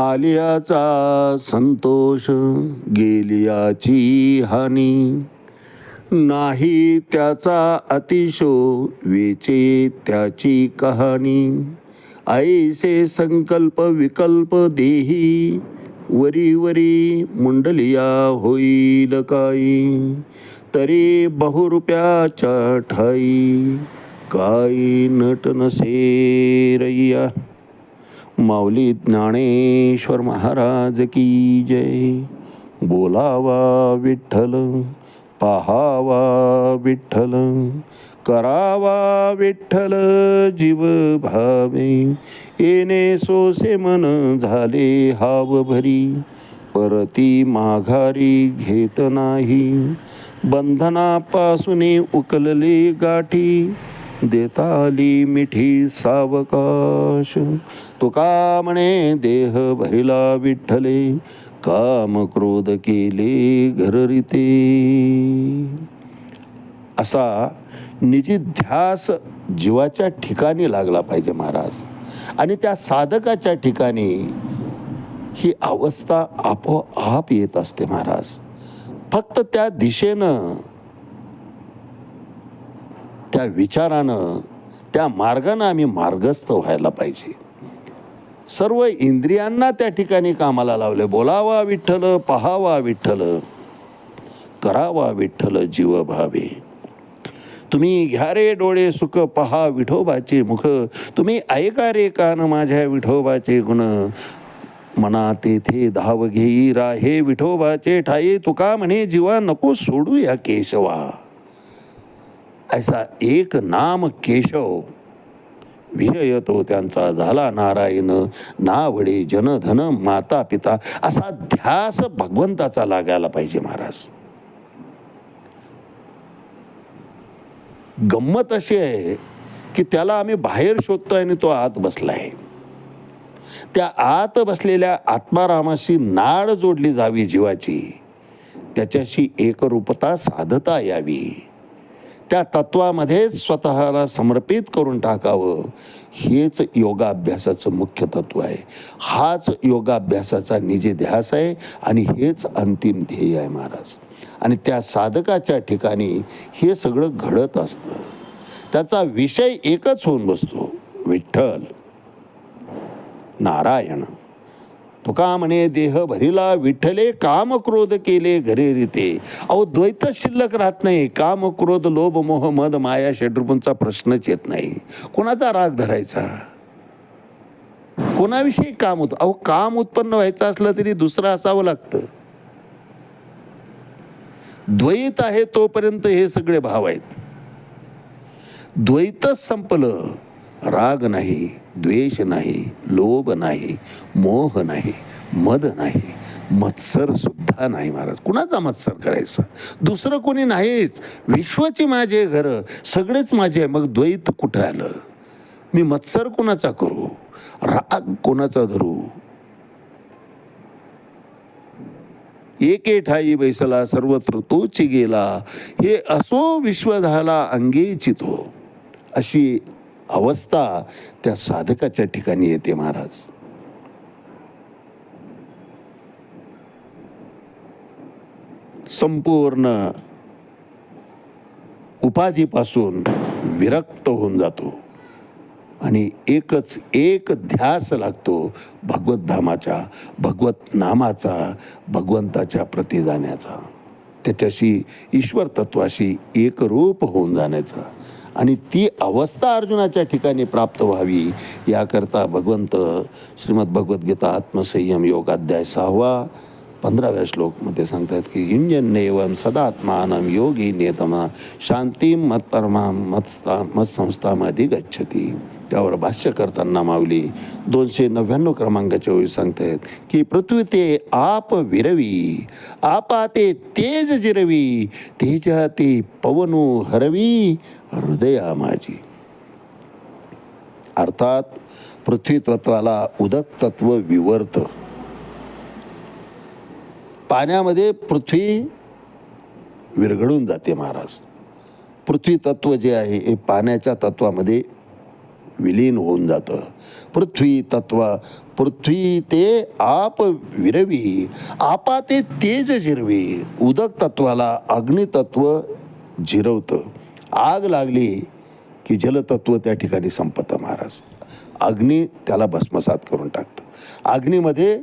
आलियाचा संतोष गेलियाची हानी. नाही त्याचा अतिशो वेचे त्याची कहाणी. ऐसे संकल्प विकल्प देही. वरी वरी मुंडलिया होईल काही तरी बहुरुप्याच्या ठाई. काही नट नसे रैया. माऊली ज्ञानेश्वर महाराज की जय. बोलावा विठ्ठल पाहावा विठ्ठल करावा विठ्ठल जीव भावे. येणे सोसे मन झाले हाव भरी परती माघारी घेत नाही. बंधनापासून उकलले गाठी देताली मिठी सावकाश. तुका म्हणे देह भरिला विठ्ठले? काम क्रोध केले घररिते. असा निजी ध्यास जीवाच्या ठिकाणी लागला पाहिजे महाराज. आणि त्या साधकाच्या ठिकाणी ही अवस्था आपोआप येत असते महाराज. फक्त त्या दिशेनं त्या विचारानं त्या मार्गानं आम्ही मार्गस्थ व्हायला पाहिजे. सर्व इंद्रियांना त्या ठिकाणी कामाला लावले. बोलावा विठ्ठल पहावा विठ्ठल करावा विठ्ठल जीव भावे तुम्ही घ्या रे डोळे सुख पहा विठोबाचे मुख. तुम्ही ऐका रे कान माझ्या विठोबाचे गुण. मना तेथे धाव घेई राहे विठोबाचे ठाई. तुका म्हणे जीवा नको सोडू या केशवा. ऐसा एक नाम केशव. विषय तो त्यांचा झाला नारायण नावडे जनधन माता पिता असा ध्यास भगवंताचा लागायला पाहिजे महाराज. गंमत अशी आहे की त्याला आम्ही बाहेर शोधतोय आणि तो आत बसला आहे त्या आत बसलेल्या आत्मारामाशी नाड जोडली जावी जीवाची. त्याच्याशी एकरूपता साधता यावी. त्या तत्वामध्येच स्वतःला समर्पित करून टाकावं. हेच योगाभ्यासाचं मुख्य तत्व आहे. हाच योगाभ्यासाचा निजी ध्यास आहे आणि हेच अंतिम ध्येय आहे महाराज. आणि त्या साधकाच्या ठिकाणी हे सगळं घडत असतं. त्याचा विषय एकच होऊन बसतो. विठ्ठल नारायण. तुका म्हणे देह भरिला विठ्ठले काम क्रोध केले घरे रीते. अहो द्वैतच शिल्लक राहत नाही. काम क्रोध लोभ मोह मद माया षड्रुपूंचा प्रश्नच येत नाही. कोणाचा राग धरायचा? कोणाविषयी काम होतं? अहो काम उत्पन्न व्हायचं असलं तरी दुसरं असावं लागतं. द्वैत आहे तोपर्यंत हे सगळे भाव आहेत. द्वैतच संपलं. राग नाही द्वेष नाही लोभ नाही मोह नाही मद नाही मत्सर सुद्धा नाही महाराज. कुणाचा मत्सर करायचा? दुसरं कोणी नाहीच. विश्वाची माझे घर सगळेच माझे मग द्वैत कुठं आलं? मी मत्सर कोणाचा करू? राग कोणाचा धरू? एके ठाई बैसला सर्वत्र तोची गेला. हे असो विश्व झाला अंगेची अशी अवस्था त्या साधकाच्या ठिकाणी येते महाराज. संपूर्ण उपाधीपासून विरक्त होऊन जातो आणि एकच एक ध्यास लागतो भगवत धामाचा भगवत नामाचा भगवंताच्या प्रती जाण्याचा. त्याच्याशी ईश्वर तत्वाशी एकरूप होऊन जाण्याचा. आणि ती अवस्था अर्जुनाच्या ठिकाणी प्राप्त व्हावी याकरता भगवंत श्रीमद भगवद्गीता आत्मसंयम योग अध्याय सहावा पंधराव्या श्लोकमध्ये सांगतात की युंजन्येवम सदात्मानं योगी नेतमा शांती मत्परमा मत्स्ता मत्संस्थामध्ये गच्छती त्यावर भाष्य करताना माऊली दोनशे नव्याण्णव क्रमांकाच्या ओळी सांगतायत की पृथ्वी ते आप विरवी आपा ते तेज जिरवी तेजा ते पवनू हरवी हृदया माझी. अर्थात पृथ्वी तत्वाला उदक तत्व विवर्त. पाण्यामध्ये पृथ्वी विरघळून जाते महाराज. पृथ्वी तत्व जे आहे हे पाण्याच्या तत्वामध्ये विलीन होऊन जातं पृथ्वी तत्व पृथ्वी ते आप विरवी आपा ते तेज जिरवी उदक तत्वाला अग्नितत्व जिरवतं. आग लागली की जलतत्व त्या ठिकाणी संपतं महाराज. अग्नी त्याला भस्मसात करून टाकतं. अग्नीमध्ये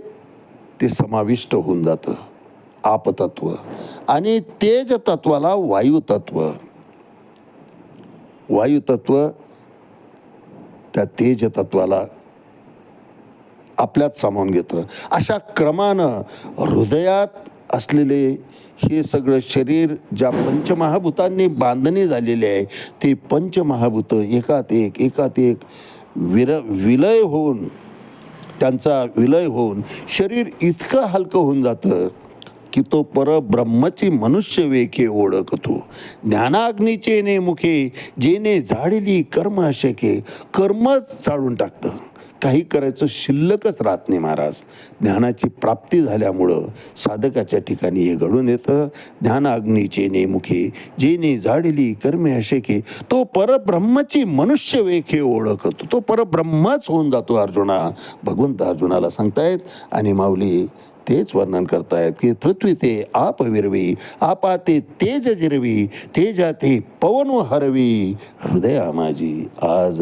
ते समाविष्ट होऊन जातं. आपतत्व आणि तेज तत्वाला वायुतत्व वायुतत्व त्या तेज तत्वाला आपल्यात सामावून घेतं. अशा क्रमानं हृदयात असलेले हे सगळं शरीर ज्या पंचमहाभूतांनी बांधणी झालेली आहे ते पंचमहाभूत एकात एक एकात एक विर विलय होऊन त्यांचा विलय होऊन शरीर इतकं हलकं होऊन जातं की तो परब्रह्मची मनुष्य वेखे ओळखतो. ज्ञानाग्नीचे ने मुखे जेने झाडली कर्म अशके कर्मच चाळून टाकतं. काही करायचं शिल्लकच राहत नाही महाराज. ज्ञानाची प्राप्ती झाल्यामुळं साधकाच्या ठिकाणी हे घडून येतं. ज्ञानाग्नीचे नेमुखे जेने झाडली कर्मे अशेके तो परब्रह्मची मनुष्य वेखे ओळखतो. तो परब्रह्मच होऊन जातो अर्जुना. भगवंत अर्जुनाला सांगतायत आणि माऊली तेच वर्णन करतायत की पृथ्वी ते आप विरवी आपा ते तेज जिरवी तेजा ते पवन हरवी. हृदया माझी आज